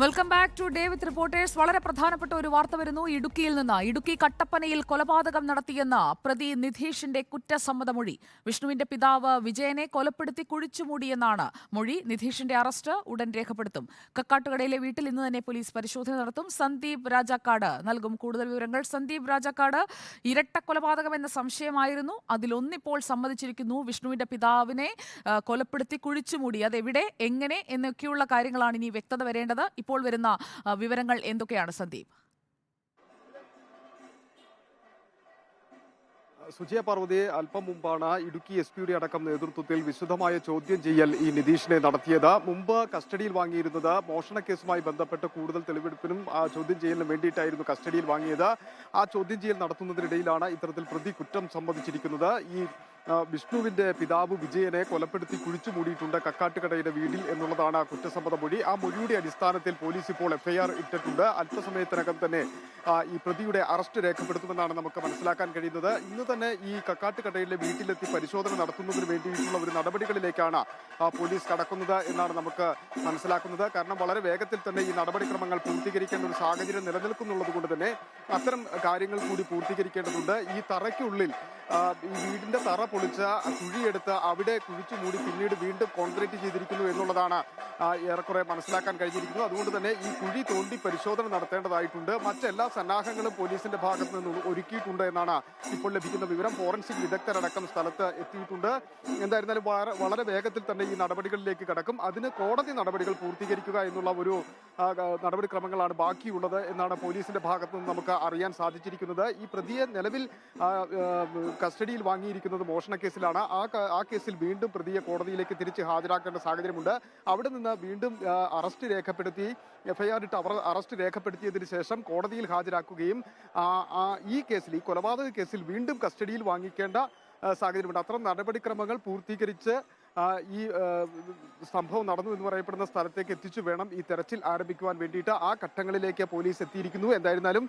Welcome back today with reporters വളരെ പ്രധാനപ്പെട്ട ഒരു വാർത്ത വരുന്നു. ഇടുക്കിയിൽ നിന്ന് ഇടുക്കി കട്ടപ്പനയിൽ കൊലപാതകം നടത്തിയെന്ന പ്രതി നിധീഷിന്റെ കുറ്റസമ്മത മൊഴി വിഷ്ണുവിന്റെ പിതാവ് വിജയനെ കൊലപ്പെടുത്തി കുഴിച്ചുമൂടിയെന്നാണ് മൊഴി. നിധീഷിന്റെ അറസ്റ്റ് ഉടൻ രേഖപ്പെടുത്തും. കക്കാട്ടുകടയിലെ വീട്ടിൽ ഇന്ന് തന്നെ പോലീസ് പരിശോധന നടത്തും. സന്ദീപ് രാജാക്കാട് നൽകും കൂടുതൽ വിവരങ്ങൾ. സന്ദീപ് രാജാക്കാട് ഇരട്ട കൊലപാതകം എന്ന സംശയമായിരുന്നു. അതിലൊന്നിപ്പോൾ സമ്മതിച്ചിരിക്കുന്നു വിഷ്ണുവിന്റെ പിതാവിനെ കൊലപ്പെടുത്തി കുഴിച്ചുമൂടി അതെവിടെ എങ്ങനെ എന്നൊക്കെയുള്ള കാര്യങ്ങളാണ് ഇനി വ്യക്തത വരേണ്ടത്. ഇപ്പോൾ വരുന്ന ആ, വിവരങ്ങൾ എന്തൊക്കെയാണ് സന്ദീപ്? സുജയ പാർവതി അല്പം മുമ്പാണ് ഇടുക്കി എസ് പിയുടെ അടക്കം നേതൃത്വത്തിൽ വിശദമായ ചോദ്യം ചെയ്യൽ ഈ നിതീഷിനെ നടത്തിയത്. മുമ്പ് കസ്റ്റഡിയിൽ വാങ്ങിയിരുന്നത് മോഷണ കേസുമായി ബന്ധപ്പെട്ട് കൂടുതൽ തെളിവെടുപ്പിനും ആ ചോദ്യം ചെയ്യലിനും വേണ്ടിയിട്ടായിരുന്നു കസ്റ്റഡിയിൽ വാങ്ങിയത്. ആ ചോദ്യം ചെയ്യൽ നടത്തുന്നതിനിടയിലാണ് ഇത്തരത്തിൽ പ്രതി കുറ്റം സമ്മതിച്ചിരിക്കുന്നത്. ഈ വിഷ്ണുവിന്റെ പിതാവ് വിജയനെ കൊലപ്പെടുത്തി കുഴിച്ചു മൂടിയിട്ടുണ്ട് കക്കാട്ടുകടയുടെ വീട്ടിൽ എന്നുള്ളതാണ് ആ കുറ്റസമ്മത മൊഴി ആ മൊഴിയുടെ അടിസ്ഥാനത്തിൽ പോലീസ് ഇപ്പോൾ എഫ്ഐആർ ഇട്ടിട്ടുണ്ട്. അല്പസമയത്തിനകം തന്നെ ഈ പ്രതിയുടെ അറസ്റ്റ് രേഖപ്പെടുത്തുമെന്നാണ് നമുക്ക് മനസ്സിലാക്കാൻ കഴിയുന്നത്. ഇന്ന് തന്നെ ഈ കക്കാട്ടുകടയിലെ വീട്ടിലെത്തി പരിശോധന നടത്തുന്നതിന് വേണ്ടിയിട്ടുള്ള ഒരു നടപടികളിലേക്കാണ് പോലീസ് കടക്കുന്നത് എന്നാണ് നമുക്ക് മനസ്സിലാക്കുന്നത്. കാരണം വളരെ വേഗത്തിൽ തന്നെ ഈ നടപടിക്രമങ്ങൾ പൂർത്തീകരിക്കേണ്ട ഒരു സാഹചര്യം നിലനിൽക്കുന്നുള്ളത് കൊണ്ട് തന്നെ അത്തരം കാര്യങ്ങൾ കൂടി പൂർത്തീകരിക്കേണ്ടതുണ്ട്. ഈ തറയ്ക്കുള്ളിൽ ഈ വീടിന്റെ തറ പൊളിച്ച് കുഴിയെടുത്ത് അവിടെ കുഴിച്ചു മൂടി പിന്നീട് വീണ്ടും കോൺക്രീറ്റ് ചെയ്തിരിക്കുന്നു എന്നുള്ളതാണ് ഏറെക്കുറെ മനസ്സിലാക്കാൻ കഴിഞ്ഞിരിക്കുന്നു അതുകൊണ്ട് തന്നെ ഈ കുഴി തോണ്ടി പരിശോധന നടത്തേണ്ടതായിട്ടുണ്ട്. മറ്റെല്ലാ സന്നാഹങ്ങളും പോലീസിന്റെ ഭാഗത്ത് നിന്ന് ഒരുക്കിയിട്ടുണ്ട് എന്നാണ് ഇപ്പോൾ ലഭിക്കുന്ന വിവരം. ഫോറൻസിക് വിദഗ്ധരടക്കം സ്ഥലത്ത് എത്തിയിട്ടുണ്ട്. എന്തായിരുന്നാലും വളരെ വേഗത്തിൽ തന്നെ ഈ നടപടികളിലേക്ക് കടക്കും. അതിന് കോടതി നടപടികൾ പൂർത്തീകരിക്കുക എന്നുള്ള ഒരു നടപടിക്രമങ്ങളാണ് ബാക്കിയുള്ളത് എന്നാണ് പോലീസിന്റെ ഭാഗത്ത് നിന്ന് നമുക്ക് അറിയാൻ സാധിച്ചിരിക്കുന്നത്. ഈ പ്രതിയെ നിലവിൽ കസ്റ്റഡിയിൽ വാങ്ങിയിരിക്കുന്നത് മോഷണ കേസിലാണ്. ആ ആ കേസിൽ വീണ്ടും പ്രതിയെ കോടതിയിലേക്ക് തിരിച്ച് ഹാജരാക്കേണ്ട സാഹചര്യമുണ്ട്. അവിടെ നിന്ന് വീണ്ടും അറസ്റ്റ് രേഖപ്പെടുത്തി എഫ്ഐആർ ഇട്ട് അവർ അറസ്റ്റ് രേഖപ്പെടുത്തിയതിനു ശേഷം കോടതിയിൽ ഹാജരാക്കുകയും ഈ കേസിൽ ഈ കൊലപാതക കേസിൽ വീണ്ടും കസ്റ്റഡിയിൽ വാങ്ങിക്കേണ്ട സാഹചര്യമുണ്ട്. അത്തരം നടപടിക്രമങ്ങൾ പൂർത്തീകരിച്ച് ഈ സംഭവം നടന്നു എന്ന് പറയപ്പെടുന്ന സ്ഥലത്തേക്ക് എത്തിച്ചു വേണം ഈ തെരച്ചിൽ ആരംഭിക്കുവാൻ വേണ്ടിയിട്ട്. ആ ഘട്ടങ്ങളിലേക്ക് പോലീസ് എത്തിയിരിക്കുന്നു. എന്തായിരുന്നാലും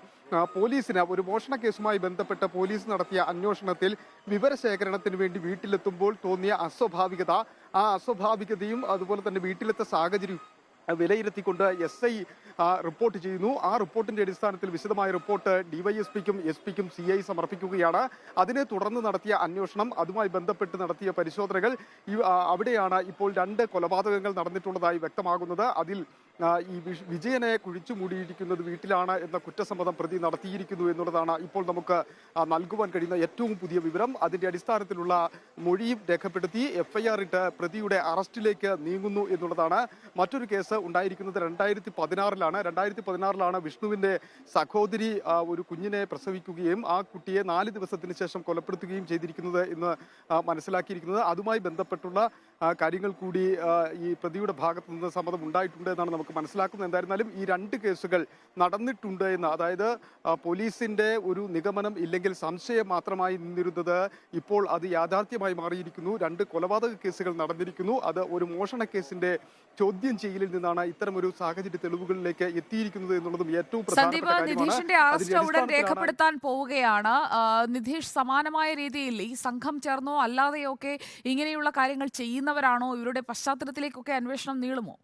പോലീസിന് ഒരു മോഷണ കേസുമായി ബന്ധപ്പെട്ട് പോലീസ് നടത്തിയ അന്വേഷണത്തിൽ വിവരശേഖരണത്തിന് വേണ്ടി വീട്ടിലെത്തുമ്പോൾ തോന്നിയ അസ്വാഭാവികത ആ അസ്വാഭാവികതയും അതുപോലെ തന്നെ വീട്ടിലെത്ത സാഹചര്യം വിലയിരുത്തിക്കൊണ്ട് എസ് ഐ റിപ്പോർട്ട് ചെയ്യുന്നു. ആ റിപ്പോർട്ടിന്റെ അടിസ്ഥാനത്തിൽ വിശദമായ റിപ്പോർട്ട് ഡിവൈഎസ്പിക്കും എസ് പിക്കും സി ഐ സമർപ്പിക്കുകയാണ്. അതിനെ തുടർന്ന് നടത്തിയ അന്വേഷണം അതുമായി ബന്ധപ്പെട്ട് നടത്തിയ പരിശോധനകൾ അവിടെയാണ് ഇപ്പോൾ രണ്ട് കൊലപാതകങ്ങൾ നടന്നിട്ടുള്ളതായി വ്യക്തമാകുന്നത്. അതിൽ ഈ വിജയനെ കുഴിച്ചു മൂടിയിരിക്കുന്നത് വീട്ടിലാണ് എന്ന കുറ്റസമ്മതം പ്രതി നടത്തിയിരിക്കുന്നു എന്നുള്ളതാണ് ഇപ്പോൾ നമുക്ക് നൽകുവാൻ കഴിയുന്ന ഏറ്റവും പുതിയ വിവരം. അതിന്റെ അടിസ്ഥാനത്തിലുള്ള മൊഴിയും രേഖപ്പെടുത്തി എഫ്ഐആർ ഇട്ട് പ്രതിയുടെ അറസ്റ്റിലേക്ക് നീങ്ങുന്നു എന്നുള്ളതാണ് മറ്റൊരു കേസ് ഉണ്ടായിരിക്കുന്നത് രണ്ടായിരത്തി പതിനാറിലാണ് രണ്ടായിരത്തി പതിനാറിലാണ് വിഷ്ണുവിന്റെ സഹോദരി ഒരു കുഞ്ഞിനെ പ്രസവിക്കുകയും ആ കുട്ടിയെ നാല് ദിവസത്തിന് ശേഷം കൊലപ്പെടുത്തുകയും ചെയ്തിരിക്കുന്നത് എന്ന് മനസ്സിലാക്കിയിരിക്കുന്നത്. അതുമായി ബന്ധപ്പെട്ടുള്ള കാര്യങ്ങൾ കൂടി ഈ പ്രതിയുടെ ഭാഗത്ത് നിന്ന് സമ്മതം ഉണ്ടായിട്ടുണ്ട് എന്നാണ് നമുക്ക് മനസ്സിലാക്കുന്നത്. എന്തായിരുന്നാലും ഈ രണ്ട് കേസുകൾ നടന്നിട്ടുണ്ട് എന്ന് അതായത് പോലീസിന്റെ ഒരു നിഗമനം ഇല്ലെങ്കിൽ സംശയം മാത്രമായി നിന്നിരുന്നത് ഇപ്പോൾ അത് യാഥാർത്ഥ്യമായി മാറിയിരിക്കുന്നു. രണ്ട് കൊലപാതക കേസുകൾ നടന്നിരിക്കുന്നു. അത് ഒരു മോഷണ കേസിന്റെ ചോദ്യം ചെയ്യലിൽ നിന്നാണ് ഇത്തരം ഒരു സാഹചര്യ തെളിവുകളിലേക്ക് എത്തിയിരിക്കുന്നത് എന്നുള്ളതും ഏറ്റവും സന്ദീപ് പ്രധാനപ്പെട്ട കാര്യമാണ്. നിധീഷിന്റെ അറസ്റ്റ് ഉടൻ രേഖപ്പെടുത്താൻ പോവുകയാണ്. നിധീഷ് സമാനമായ രീതിയിൽ ഈ സംഘം ചേർന്നോ അല്ലാതെയോ ഒക്കെ ഇങ്ങനെയുള്ള കാര്യങ്ങൾ ചെയ്യുന്നവരാണോ ഇവരുടെ പശ്ചാത്തലത്തിലേക്കൊക്കെ അന്വേഷണം നീളുമോ?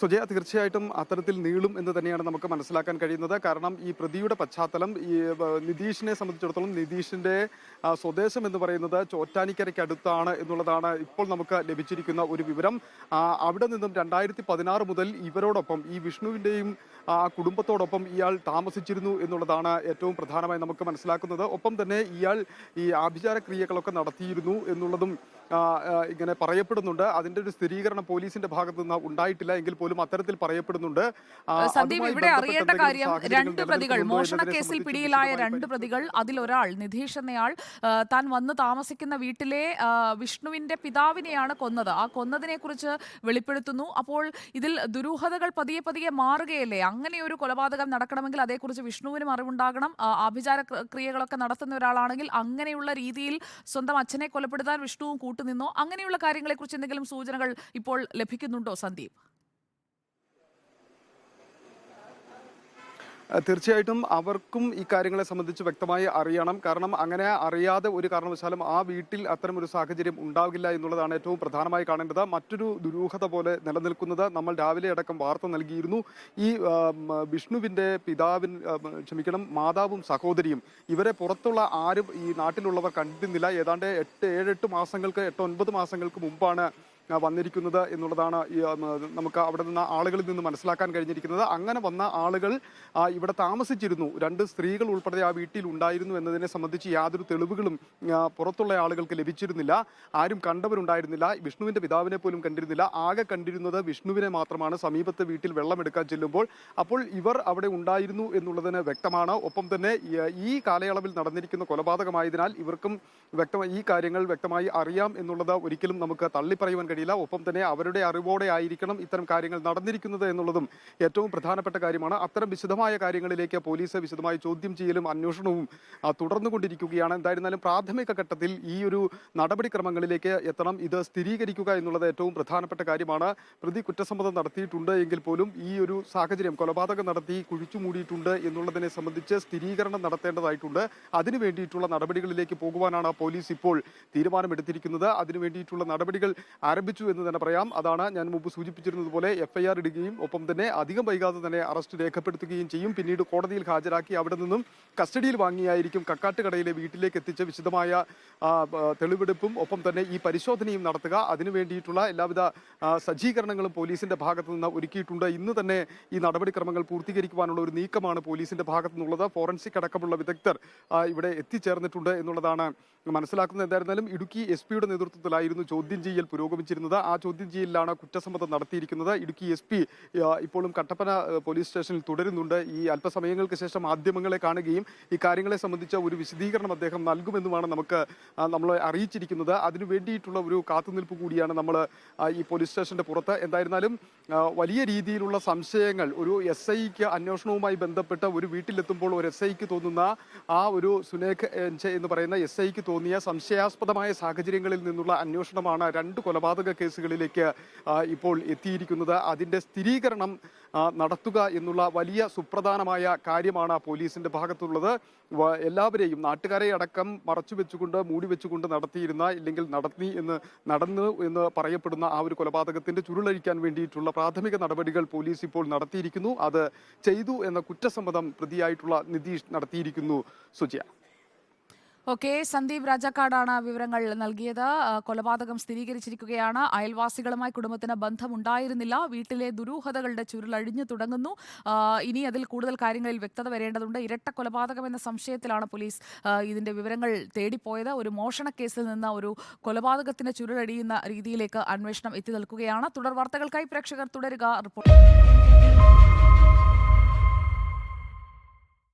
സുജയ തീർച്ചയായിട്ടും അത്തരത്തിൽ നീളും എന്ന് തന്നെയാണ് നമുക്ക് മനസ്സിലാക്കാൻ കഴിയുന്നത്. കാരണം ഈ പ്രതിയുടെ പശ്ചാത്തലം ഈ നിതീഷിനെ സംബന്ധിച്ചിടത്തോളം നിതീഷിന്റെ സ്വദേശം എന്ന് പറയുന്നത് ചോറ്റാനിക്കരയ്ക്ക് അടുത്താണ് എന്നുള്ളതാണ് ഇപ്പോൾ നമുക്ക് ലഭിച്ചിരിക്കുന്ന ഒരു വിവരം. അവിടെ നിന്നും രണ്ടായിരത്തി പതിനാറ് മുതൽ ഇവരോടൊപ്പം ഈ വിഷ്ണുവിന്റെയും ആ, കുടുംബത്തോടൊപ്പം ഇയാൾ താമസിച്ചിരുന്നു എന്നുള്ളതാണ് ഏറ്റവും പ്രധാനമായി നമുക്ക് മനസ്സിലാക്കുന്നത്. ഒപ്പം തന്നെ ഇയാൾ ഈ ആഭിചാര ക്രിയകളൊക്കെ നടത്തിയിരുന്നു എന്നുള്ളതും ഇങ്ങനെ പറയപ്പെടുന്നുണ്ട്. അതിന്റെ ഒരു സ്ഥിരീകരണം പോലീസിന്റെ ഭാഗത്തു നിന്ന് ഉണ്ടായിട്ടില്ല. എങ്കിൽ പോലും അത്തരത്തിൽ പറയപ്പെടുന്നുണ്ട്. സന്ദീപ് ഇവിടെ അറിയേണ്ട കാര്യം രണ്ട് പ്രതികൾ മോഷണ കേസിൽ പിടിയിലായ രണ്ട് പ്രതികൾ അതിലൊരാൾ നിധീഷ് എന്നയാൾ താൻ വന്ന് താമസിക്കുന്ന വീട്ടിലെ വിഷ്ണുവിന്റെ പിതാവിനെയാണ് കൊന്നത്. ആ കൊന്നതിനെ കുറിച്ച് വെളിപ്പെടുത്തുന്നു. അപ്പോൾ ഇതിൽ ദുരൂഹതകൾ പതിയെ പതിയെ മാറുകയല്ലേ? അങ്ങനെ ഒരു കൊലപാതകം നടക്കണമെങ്കിൽ അതേക്കുറിച്ച് വിഷ്ണുവിനും അറിവുണ്ടാകണം. ആഭിചാര ക്രിയകളൊക്കെ നടത്തുന്ന ഒരാളാണെങ്കിൽ അങ്ങനെയുള്ള രീതിയിൽ സ്വന്തം അച്ഛനെ കൊലപ്പെടുത്താൻ വിഷ്ണുവും കൂട്ടുനിന്നോ. അങ്ങനെയുള്ള കാര്യങ്ങളെക്കുറിച്ച് എന്തെങ്കിലും സൂചനകൾ ഇപ്പോൾ ലഭിക്കുന്നുണ്ടോ സന്ദീപ്? തീർച്ചയായിട്ടും അവർക്കും ഈ കാര്യങ്ങളെ സംബന്ധിച്ച് വ്യക്തമായി അറിയണം. കാരണം അങ്ങനെ അറിയാതെ ഒരു കാരണവശാലും ആ വീട്ടിൽ അത്തരം ഒരു സാഹചര്യം ഉണ്ടാകില്ല എന്നുള്ളതാണ് ഏറ്റവും പ്രധാനമായി കാണേണ്ടത്. മറ്റൊരു ദുരൂഹത പോലെ നിലനിൽക്കുന്നത് നമ്മൾ രാവിലെ അടക്കം വാർത്ത നൽകിയിരുന്നു. ഈ വിഷ്ണുവിന്റെ പിതാവിൻ ക്ഷമിക്കണം മാതാവും സഹോദരിയും ഇവരെ പുറത്തുള്ള ആരും ഈ നാട്ടിലുള്ളവർ കണ്ടിരുന്നില്ല ഏതാണ്ട് എട്ട് ഏഴെട്ട് മാസങ്ങൾക്ക് എട്ട് ഒൻപത് മാസങ്ങൾക്ക് മുമ്പാണ് വന്നിരിക്കുന്നത് എന്നുള്ളതാണ് നമുക്ക് അവിടെ നിന്ന് ആളുകളിൽ നിന്ന് മനസ്സിലാക്കാൻ കഴിഞ്ഞിരിക്കുന്നത്. അങ്ങനെ വന്ന ആളുകൾ ഇവിടെ താമസിച്ചിരുന്നു. രണ്ട് സ്ത്രീകൾ ഉൾപ്പെടെ ആ വീട്ടിൽ ഉണ്ടായിരുന്നു എന്നതിനെ സംബന്ധിച്ച് യാതൊരു തെളിവുകളും പുറത്തുള്ള ആളുകൾക്ക് ലഭിച്ചിരുന്നില്ല. ആരും കണ്ടവരുണ്ടായിരുന്നില്ല. വിഷ്ണുവിന്റെ പിതാവിനെ പോലും കണ്ടിരുന്നില്ല. ആകെ കണ്ടിരുന്നത് വിഷ്ണുവിനെ മാത്രമാണ്. സമീപത്തെ വീട്ടിൽ വെള്ളമെടുക്കാൻ ചെല്ലുമ്പോൾ അപ്പോൾ ഇവർ അവിടെ ഉണ്ടായിരുന്നു എന്നുള്ളതിന് വ്യക്തമാണ്. ഒപ്പം തന്നെ ഈ കാലയളവിൽ നടന്നിരിക്കുന്ന കൊലപാതകമായതിനാൽ ഇവർക്കും വ്യക്തമായി ഈ കാര്യങ്ങൾ വ്യക്തമായി അറിയാം എന്നുള്ളത് ഒരിക്കലും നമുക്ക് തള്ളിപ്പറയുവാൻ കഴിയില്ല. ഒപ്പം തന്നെ അവരുടെ അറിവോടെ ആയിരിക്കണം ഇത്തരം കാര്യങ്ങൾ നടന്നിരിക്കുന്നത് എന്നുള്ളതും ഏറ്റവും പ്രധാനപ്പെട്ട കാര്യമാണ്. അത്തരം വിശദമായ കാര്യങ്ങളിലേക്ക് പോലീസ് വിശദമായി ചോദ്യം ചെയ്യലും അന്വേഷണവും തുടർന്നു തുടർന്നുകൊണ്ടിരിക്കുകയാണ്. എന്തായിരുന്നാലും പ്രാഥമിക ഘട്ടത്തിൽ ഈ ഒരു നടപടിക്രമങ്ങളിലേക്ക് എത്തണം. ഇത് സ്ഥിരീകരിക്കുക എന്നുള്ളത് ഏറ്റവും പ്രധാനപ്പെട്ട കാര്യമാണ്. പ്രതി കുറ്റസമ്മതം നടത്തിയിട്ടുണ്ട് എങ്കിൽ പോലും ഈ ഒരു സാഹചര്യം കൊലപാതകം നടത്തി കുഴിച്ചു മൂടിയിട്ടുണ്ട് എന്നുള്ളതിനെ സംബന്ധിച്ച് സ്ഥിരീകരണം നടത്തേണ്ടതായിട്ടുണ്ട്. അതിനു വേണ്ടിയിട്ടുള്ള നടപടികളിലേക്ക് പോകുവാനാണ് പോലീസ് ഇപ്പോൾ തീരുമാനമെടുത്തിരിക്കുന്നത്. അതിനു വേണ്ടിയിട്ടുള്ള നടപടികൾ ആരംഭിച്ചു എന്ന് തന്നെ പറയാം. അതാണ് ഞാൻ മുമ്പ് സൂചിപ്പിച്ചിരുന്നത് പോലെ എഫ്ഐആർ ഇടുകയും ഒപ്പം തന്നെ അധികം വൈകാതെ തന്നെ അറസ്റ്റ് രേഖപ്പെടുത്തുകയും ചെയ്യും. പിന്നീട് കോടതിയിൽ ഹാജരാക്കി അവിടെ നിന്നും കസ്റ്റഡിയിൽ വാങ്ങിയായിരിക്കും കക്കാട്ടുകടയിലെ വീട്ടിലേക്ക് എത്തിച്ച വിശദമായ തെളിവെടുപ്പും ഒപ്പം തന്നെ ഈ പരിശോധനയും നടത്തുക. അതിനു വേണ്ടിയിട്ടുള്ള എല്ലാവിധ സജ്ജീകരണങ്ങളും പോലീസിന്റെ ഭാഗത്തു നിന്ന് ഒരുക്കിയിട്ടുണ്ട്. ഇന്ന് തന്നെ ഈ നടപടിക്രമങ്ങൾ പൂർത്തീകരിക്കുവാനുള്ള ഒരു നീക്കമാണ് പോലീസിന്റെ ഭാഗത്തു നിന്നുള്ളത് ഫോറൻസിക് അടക്കമുള്ള വിദഗ്ധർ ഇവിടെ എത്തിച്ചേർന്നിട്ടുണ്ട് എന്നുള്ളതാണ് മനസ്സിലാക്കുന്നത്. എന്തായിരുന്നാലും ഇടുക്കി എസ് പിയുടെ നേതൃത്വത്തിലായിരുന്നു ചോദ്യം ചെയ്യൽ പുരോഗമിച്ചിരുന്നത് ആ ചോദ്യം ചെയ്യലിലാണ് കുറ്റസമ്മതം നടത്തിയിരിക്കുന്നത്. ഇടുക്കി എസ് പി ഇപ്പോഴും കട്ടപ്പന പോലീസ് സ്റ്റേഷനിൽ തുടരുന്നുണ്ട്. ഈ അല്പസമയങ്ങൾക്ക് ശേഷം മാധ്യമങ്ങളെ കാണുകയും ഈ കാര്യങ്ങളെ സംബന്ധിച്ച ഒരു വിശദീകരണം അദ്ദേഹം നൽകുമെന്നുമാണ് നമുക്ക് നമ്മളെ അറിയിച്ചിരിക്കുന്നത്. അതിനു വേണ്ടിയിട്ടുള്ള ഒരു കാത്തുനിൽപ്പ് കൂടിയാണ് നമ്മൾ ഈ പോലീസ് സ്റ്റേഷന്റെ പുറത്ത്. എന്തായിരുന്നാലും വലിയ രീതിയിലുള്ള സംശയങ്ങൾ ഒരു എസ് ഐക്ക് അന്വേഷണവുമായി ബന്ധപ്പെട്ട് ഒരു വീട്ടിലെത്തുമ്പോൾ ഒരു എസ് ഐക്ക് തോന്നുന്ന ആ ഒരു സുനേഖ് എന്ന് പറയുന്ന എസ് ഐക്ക് തോന്നിയ സംശയാസ്പദമായ സാഹചര്യങ്ങളിൽ നിന്നുള്ള അന്വേഷണമാണ് രണ്ട് കൊലപാതക കേസുകളിലേക്ക് ഇപ്പോൾ എത്തിയിരിക്കുന്നത്. അതിന്റെ സ്ഥിരീകരണം നടത്തുക എന്നുള്ള വലിയ സുപ്രധാനമായ കാര്യമാണ് പോലീസിന്റെ ഭാഗത്തുള്ളത്. എല്ലാവരെയും നാട്ടുകാരെ അടക്കം മറച്ചു വെച്ചുകൊണ്ട് മൂടി വെച്ചുകൊണ്ട് നടത്തിയിരുന്ന ഇല്ലെങ്കിൽ നടത്തി എന്ന് നടന്നു എന്ന് പറയപ്പെടുന്ന ആ ഒരു കൊലപാതകത്തിന്റെ ചുരുളഴിക്കാൻ വേണ്ടിയിട്ടുള്ള പ്രാഥമിക നടപടികൾ പോലീസ് ഇപ്പോൾ നടത്തിയിരിക്കുന്നു. അത് ചെയ്തു എന്ന കുറ്റസമ്മതം പ്രതിയായിട്ടുള്ള നിതീഷ് നടത്തിയിരിക്കുന്നു. സുജയ. ഓക്കെ സന്ദീപ് രാജാക്കാടാണ് വിവരങ്ങൾ നൽകിയത്. കൊലപാതകം സ്ഥിരീകരിച്ചിരിക്കുകയാണ്. അയൽവാസികളുമായി കുടുംബത്തിന് ബന്ധമുണ്ടായിരുന്നില്ല. വീട്ടിലെ ദുരൂഹതകളുടെ ചുരുളഴിഞ്ഞു തുടങ്ങുന്നു. ഇനി അതിൽ കൂടുതൽ കാര്യങ്ങളിൽ വ്യക്തത വരേണ്ടതുണ്ട്. ഇരട്ട കൊലപാതകം എന്ന സംശയത്തിലാണ് പോലീസ് ഇതിന്റെ വിവരങ്ങൾ തേടിപ്പോയത്. ഒരു മോഷണ കേസിൽ നിന്ന് ഒരു കൊലപാതകത്തിന് ചുരുളഴിയുന്ന രീതിയിലേക്ക് അന്വേഷണം എത്തി നിൽക്കുകയാണ്. തുടർ വാർത്തകൾക്കായി പ്രേക്ഷകർ തുടരുക. റിപ്പോർട്ട്.